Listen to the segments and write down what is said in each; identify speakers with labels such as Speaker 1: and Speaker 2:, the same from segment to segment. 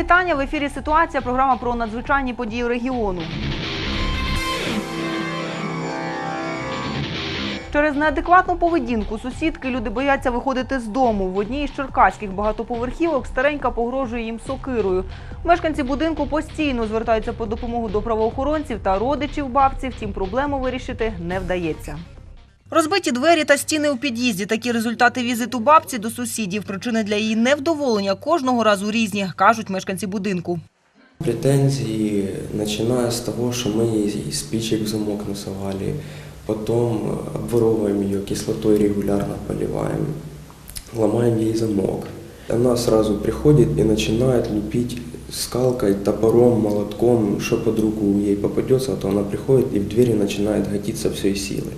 Speaker 1: Вітання в ефірі Ситуація. Програма про надзвичайні події регіону. Через неадекватну поведінку сусідки люди бояться виходити з дому. В одній із черкаських багатоповерхівок старенька погрожує їм сокирою. Мешканці будинку постійно звертаються по допомогу до правоохоронців та родичів бабці, втім проблему вирішити не вдається. Розбиті двері та стіни у під'їзді. Такі результати візиту бабці до сусідів. Причини для її невдоволення кожного разу різні, кажуть мешканці будинку.
Speaker 2: Претензии, начиная с того, мы ей из спичек в замок насовали, потом обворовываем ее, кислотой регулярно поливаем, ломаем ей замок. Она сразу приходит и начинает лупить скалкой, топором, молотком, что под руку ей попадется, то она приходит и в двери начинает гатиться всей силой.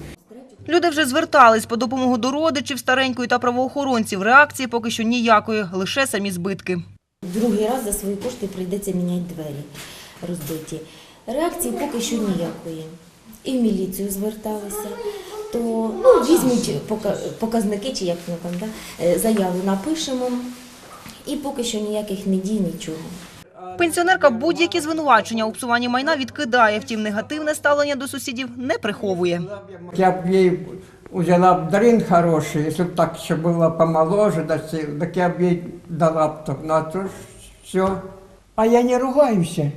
Speaker 1: Люди вже звертались по допомогу до родичів старенької та правоохоронців. Реакції поки що ніякої, лише самі збитки.
Speaker 3: Другий раз за свої кошти прийдеться міняти двері розбиті. Реакції поки що ніякої. І в міліцію зверталися, то ну, візьмуть показники, чи як воно там, да? е, заяву напишемо, і поки що ніяких не дій, нічого.
Speaker 1: Пенсіонерка будь-які звинувачення у псуванні майна відкидає, втім негативне ставлення до сусідів не приховує.
Speaker 4: Я б їй взяла б дрин хороший, якщо б так ще було помоложе, да так я б їй дала б то. Ну а то ж все. А я не ругаюся.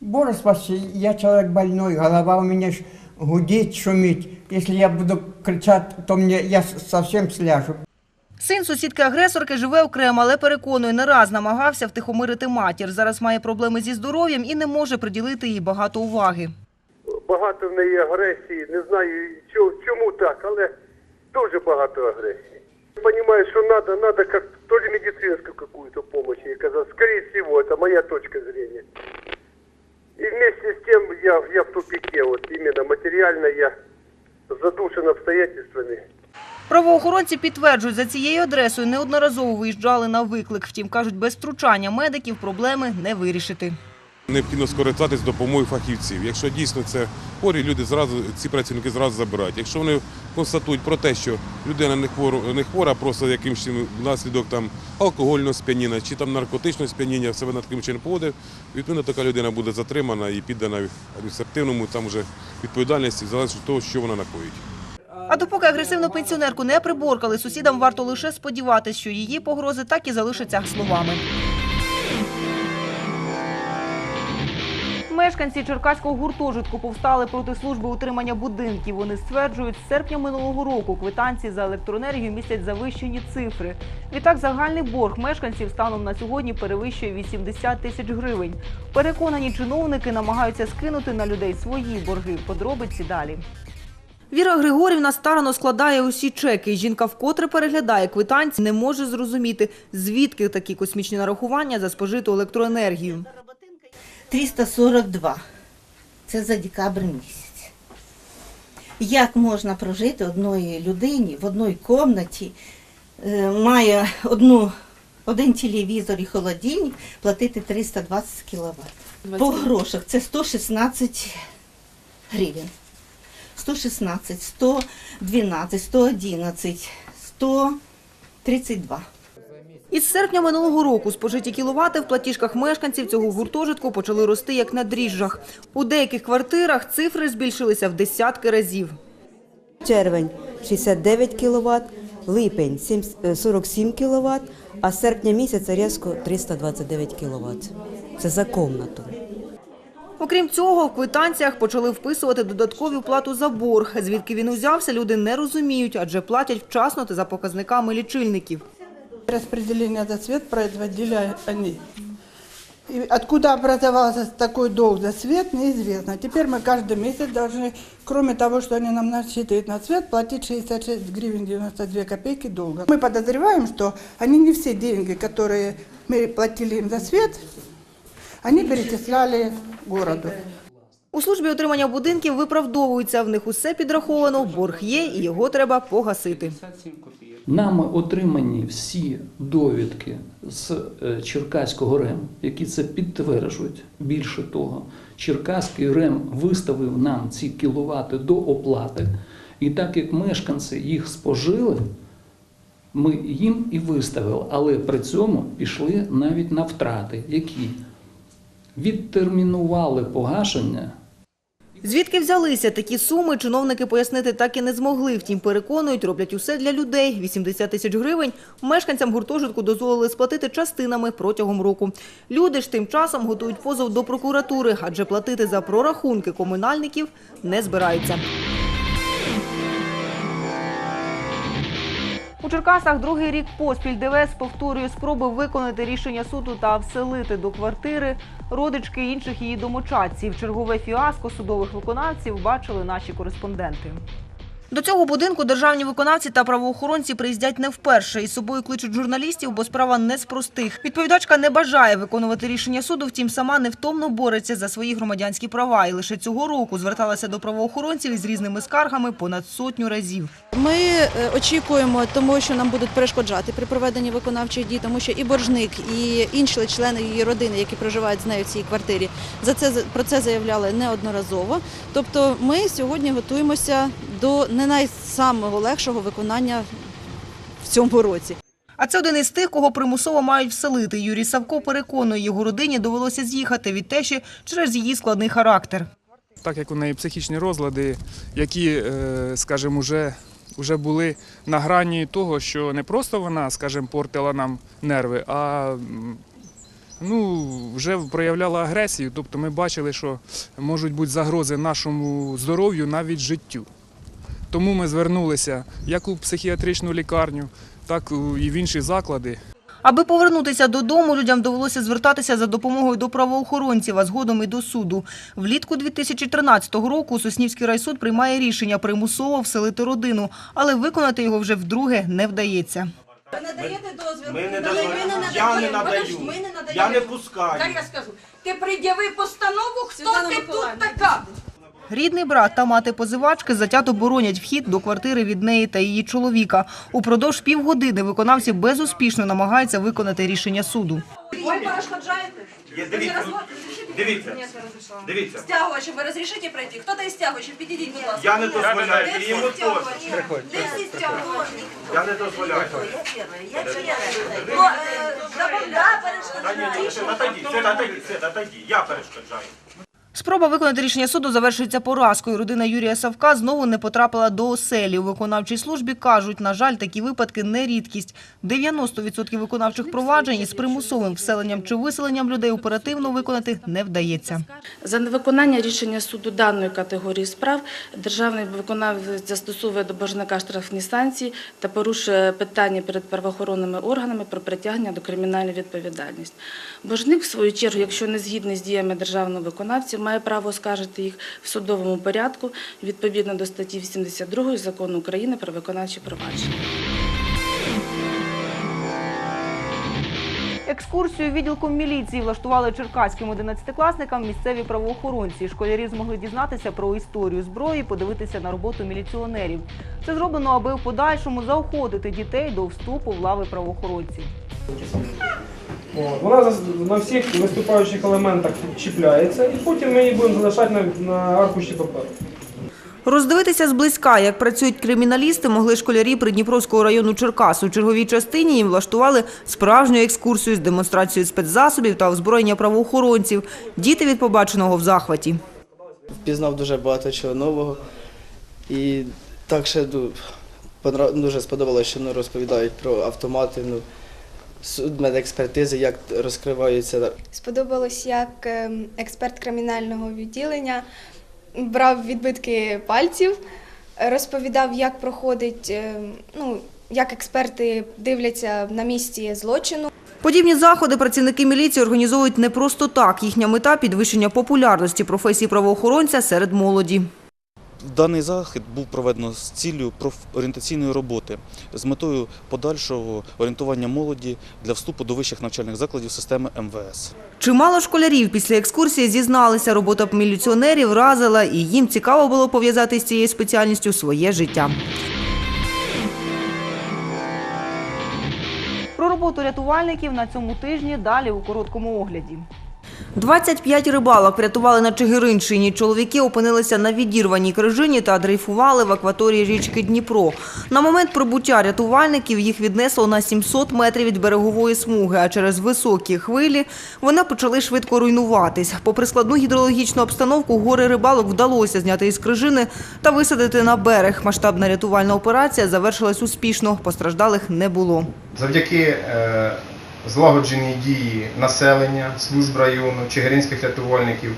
Speaker 4: Боже спаси, я человек больной, голова у меня ж гудит, шумит. Если я буду кричать, то мне я с- совсем сляжу.
Speaker 1: Син сусідки-агресорки живе окремо, але переконує, не раз намагався втихомирити матір. Зараз має проблеми зі здоров'ям і не може приділити їй багато уваги.
Speaker 5: багато в неї агресії. Не знаю чому так, але дуже багато агресії. Понимаю, що надо, надо как то ли медицинскую какую-то помощь ей казалось. Скорее всего, это моя точка зрения. И вместе с тем я, я в тупике, вот именно материально я задушен обстоятельствами.
Speaker 1: Правоохоронці підтверджують, за цією адресою неодноразово виїжджали на виклик. Втім, кажуть, без втручання медиків проблеми не вирішити.
Speaker 6: Необхідно скористатись допомогою фахівців. Якщо дійсно це хворі, люди зразу ці працівники зразу забирають. Якщо вони констатують про те, що людина не хвора, не хвора, просто якимось чином внаслідок там алкогольного сп'яніння чи там наркотичного сп'яніння себе над таким чином поводив, відповідно така людина буде затримана і піддана адміністративному там вже відповідальності, залежно від того, що вона накоїть.
Speaker 1: А допоки агресивну пенсіонерку не приборкали, сусідам варто лише сподіватися, що її погрози так і залишаться словами. Мешканці Черкаського гуртожитку повстали проти служби утримання будинків. Вони стверджують, з серпня минулого року квитанції за електроенергію містять завищені цифри. Відтак загальний борг мешканців станом на сьогодні перевищує 80 тисяч гривень. Переконані чиновники намагаються скинути на людей свої борги. Подробиці далі. Віра Григорівна старано складає усі чеки. Жінка вкотре переглядає квитанції, не може зрозуміти, звідки такі космічні нарахування за спожиту електроенергію.
Speaker 7: 342. Це за декабрь місяць. Як можна прожити одної людині в одній кімнаті, е, має одну, один телевізор і холодильник, платити 320 кВт. По грошах це 116 гривень. 116, 112, 111, 132.
Speaker 1: Із серпня минулого року спожиті кіловати в платіжках мешканців цього гуртожитку почали рости як на дріжджах. У деяких квартирах цифри збільшилися в десятки разів.
Speaker 8: червень 69 кВт, липень е, 47 кВт, а з серпня місяця різко 329 кВт. Це за комнату.
Speaker 1: Окрім цього, в квитанціях почали вписувати додаткову плату за борг. Звідки він узявся, люди не розуміють, адже платять вчасно та за показниками лічильників.
Speaker 9: Распределение за свет производили они. И откуда образовался такой долг за свет, неизвестно. Теперь мы каждый месяц должны, кроме того, что они нам насчитывают на свет, платить 66 гривен 92 копейки долга. Мы подозреваем, что они не все деньги, которые мы платили им за свет, они перечисляли городу.
Speaker 1: У службі отримання будинків виправдовуються. В них усе підраховано, борг є і його треба погасити.
Speaker 10: Нами отримані всі довідки з е, Черкаського РЕМ, які це підтверджують. Більше того, Черкаський РЕМ виставив нам ці кіловати до оплати, і так як мешканці їх спожили, Ми їм і виставили, але при цьому пішли навіть на втрати, які відтермінували погашення
Speaker 1: Звідки взялися такі суми, чиновники пояснити так і не змогли. Втім, переконують, роблять усе для людей. 80 тисяч гривень мешканцям гуртожитку дозволили сплатити частинами протягом року. Люди ж тим часом готують позов до прокуратури, адже платити за прорахунки комунальників не збираються. У Черкасах другий рік поспіль ДВС повторює спроби виконати рішення суду та вселити до квартири родички інших її домочадців. Чергове фіаско судових виконавців бачили наші кореспонденти. До цього будинку державні виконавці та правоохоронці приїздять не вперше. Із собою кличуть журналістів, бо справа не з простих. Відповідачка не бажає виконувати рішення суду, втім сама невтомно бореться за свої громадянські права. І лише цього року зверталася до правоохоронців із різними скаргами понад сотню разів.
Speaker 11: Ми е, очікуємо, тому що нам будуть перешкоджати при проведенні виконавчих дій, тому що і боржник, і інші члени її родини, які проживають з нею в цій квартирі, за це про це заявляли неодноразово. Тобто, ми сьогодні готуємося до не найсамого легшого виконання в цьому році.
Speaker 1: А це один із тих, кого примусово мають вселити. Юрій Савко переконує, його родині довелося з'їхати від тещі через її складний характер.
Speaker 12: так як у неї психічні розлади, які, е, скажімо, вже, вже були на грані того, що не просто вона, скажімо, портила нам нерви, а ну, вже проявляла агресію. Тобто ми бачили, що можуть бути загрози нашому здоров'ю, навіть життю. Тому ми звернулися як у психіатричну лікарню, так і в інші заклади.
Speaker 1: Аби повернутися додому, людям довелося звертатися за допомогою до правоохоронців, а згодом і до суду. Влітку 2013 року Соснівський райсуд приймає рішення примусово вселити родину, але виконати його вже вдруге не вдається.
Speaker 13: Ви надаєте дозвіл? Ми не даємо. Я не надаю. Ми не надаємо. Я не пускаю. Так я скажу. Ти пред'яви постанову, хто ти тут така?
Speaker 1: Рідний брат та мати позивачки затято боронять вхід до квартири від неї та її чоловіка. Упродовж півгодини виконавці безуспішно намагаються виконати рішення суду.
Speaker 11: Ви перешкоджаєте?
Speaker 13: Дивіться, дивіться, дивіться.
Speaker 11: Стягувачів, ви розрішите пройти? Хто то із стягувачів? Підійдіть, будь ласка.
Speaker 13: Я не дозволяю, і йому теж.
Speaker 11: Де всі стягувачі?
Speaker 13: Я не дозволяю. Та ні, ні, це отойди, це отойди, це отойди. Я перешкоджаю.
Speaker 1: Спроба виконати рішення суду завершується поразкою. Родина Юрія Савка знову не потрапила до оселі. У виконавчій службі кажуть, на жаль, такі випадки не рідкість. 90% виконавчих проваджень із примусовим вселенням чи виселенням людей оперативно виконати не вдається.
Speaker 14: За невиконання рішення суду даної категорії справ державний виконавець застосовує до боржника штрафні санкції та порушує питання перед правоохоронними органами про притягнення до кримінальної відповідальності. Боржник, в свою чергу, якщо не згідний з діями державного виконавця, має право оскаржити їх в судовому порядку відповідно до статті 82 Закону України про виконавчі провадження.
Speaker 1: Екскурсію відділком міліції влаштували черкаським 11-класникам місцеві правоохоронці. Школярі змогли дізнатися про історію зброї, подивитися на роботу міліціонерів. Це зроблено, аби в подальшому заохотити дітей до вступу в лави правоохоронців.
Speaker 15: От, Вона на всіх виступаючих елементах чіпляється, і потім ми її будемо залишати на, на аркуші паперу.
Speaker 1: Роздивитися зблизька, як працюють криміналісти, могли школярі Придніпровського району Черкас. У черговій частині їм влаштували справжню екскурсію з демонстрацією спецзасобів та озброєння правоохоронців. Діти від побаченого в захваті.
Speaker 16: Впізнав дуже багато чого нового. І так ще дуже сподобалося, що ну, розповідають про автомати, ну, судмедекспертизи, як розкриваються.
Speaker 17: Сподобалось, як ем, експерт кримінального відділення брав відбитки пальців, розповідав, як проходить, ем, ну, як експерти дивляться на місці злочину.
Speaker 1: Подібні заходи працівники міліції організовують не просто так. Їхня мета – підвищення популярності професії правоохоронця серед молоді.
Speaker 18: Даний захід був проведено з ціллю профорієнтаційної роботи з метою подальшого орієнтування молоді для вступу до вищих навчальних закладів системи МВС.
Speaker 1: Чимало школярів після екскурсії зізналися, робота міліціонерів вразила, і їм цікаво було пов'язати з цією спеціальністю своє життя. Про роботу рятувальників на цьому тижні далі у короткому огляді. 25 рибалок врятували на Чигиринщині. Чоловіки опинилися на відірваній крижині та дрейфували в акваторії річки Дніпро. На момент прибуття рятувальників їх віднесло на 700 метрів від берегової смуги, а через високі хвилі вони почали швидко руйнуватись. Попри складну гідрологічну обстановку, гори рибалок вдалося зняти із крижини та висадити на берег. Масштабна рятувальна операція завершилась успішно. Постраждалих не було.
Speaker 19: Завдяки злагодженій дії населення, служб району, чигиринських рятувальників,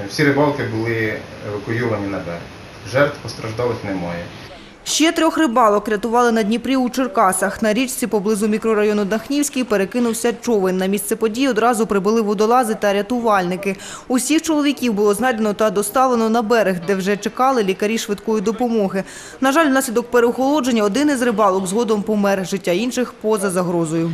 Speaker 19: е, всі рибалки були евакуйовані на берег. Жертв постраждалих немає.
Speaker 1: Ще трьох рибалок рятували на Дніпрі у Черкасах. На річці поблизу мікрорайону Дахнівський перекинувся човен. На місце події одразу прибули водолази та рятувальники. Усіх чоловіків було знайдено та доставлено на берег, де вже чекали лікарі швидкої допомоги. На жаль, внаслідок переохолодження один із рибалок згодом помер. Життя інших поза загрозою.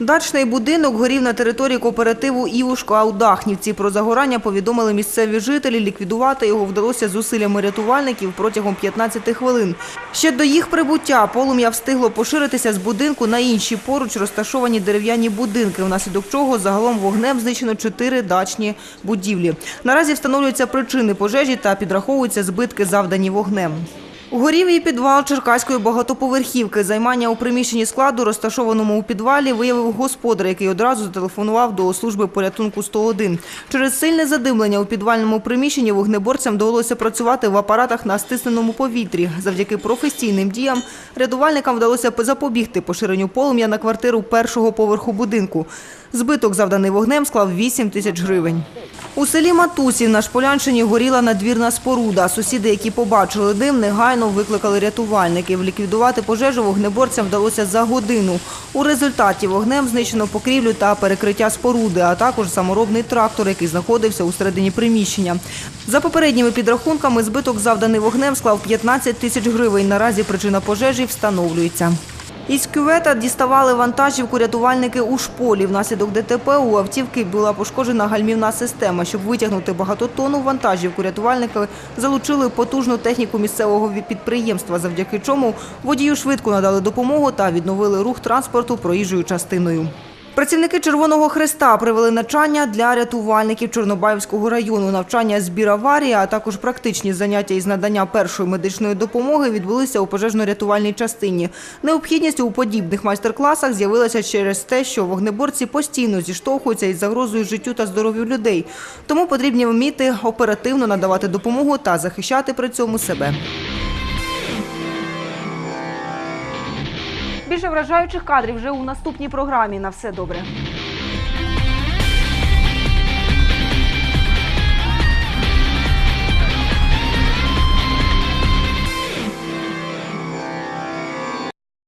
Speaker 1: Дачний будинок горів на території кооперативу «Івушко Аудахнівці». Про загорання повідомили місцеві жителі. Ліквідувати його вдалося зусиллями рятувальників протягом 15 хвилин. Ще до їх прибуття полум'я встигло поширитися з будинку на інші поруч розташовані дерев'яні будинки, внаслідок чого загалом вогнем знищено чотири дачні будівлі. Наразі встановлюються причини пожежі та підраховуються збитки, завдані вогнем. Горів і підвал Черкаської багатоповерхівки. Займання у приміщенні складу, розташованому у підвалі, виявив господар, який одразу зателефонував до служби порятунку 101. Через сильне задимлення у підвальному приміщенні вогнеборцям довелося працювати в апаратах на стисненому повітрі. Завдяки професійним діям рятувальникам вдалося запобігти поширенню полум'я на квартиру першого поверху будинку. Збиток, завданий вогнем, склав 8 тисяч гривень. У селі Матусів на Шполянщині горіла надвірна споруда. Сусіди, які побачили дим, негайно викликали рятувальників. Ліквідувати пожежу вогнеборцям вдалося за годину. У результаті вогнем знищено покрівлю та перекриття споруди, а також саморобний трактор, який знаходився у середині приміщення. За попередніми підрахунками, збиток, завданий вогнем, склав 15 тисяч гривень. Наразі причина пожежі встановлюється. Із кювета діставали вантажівку рятувальники у шполі. Внаслідок ДТП у автівки була пошкоджена гальмівна система. Щоб витягнути багатотонну вантажівку, рятувальники залучили потужну техніку місцевого підприємства, завдяки чому водію швидко надали допомогу та відновили рух транспорту проїжджою частиною. Працівники Червоного Хреста провели навчання для рятувальників Чорнобаївського району. Навчання збір аварії, а також практичні заняття із надання першої медичної допомоги відбулися у пожежно-рятувальній частині. Необхідність у подібних майстер-класах з'явилася через те, що вогнеборці постійно зіштовхуються із загрозою життю та здоров'ю людей. Тому потрібні вміти оперативно надавати допомогу та захищати при цьому себе. Більше вражаючих кадрів вже у наступній програмі. На все добре.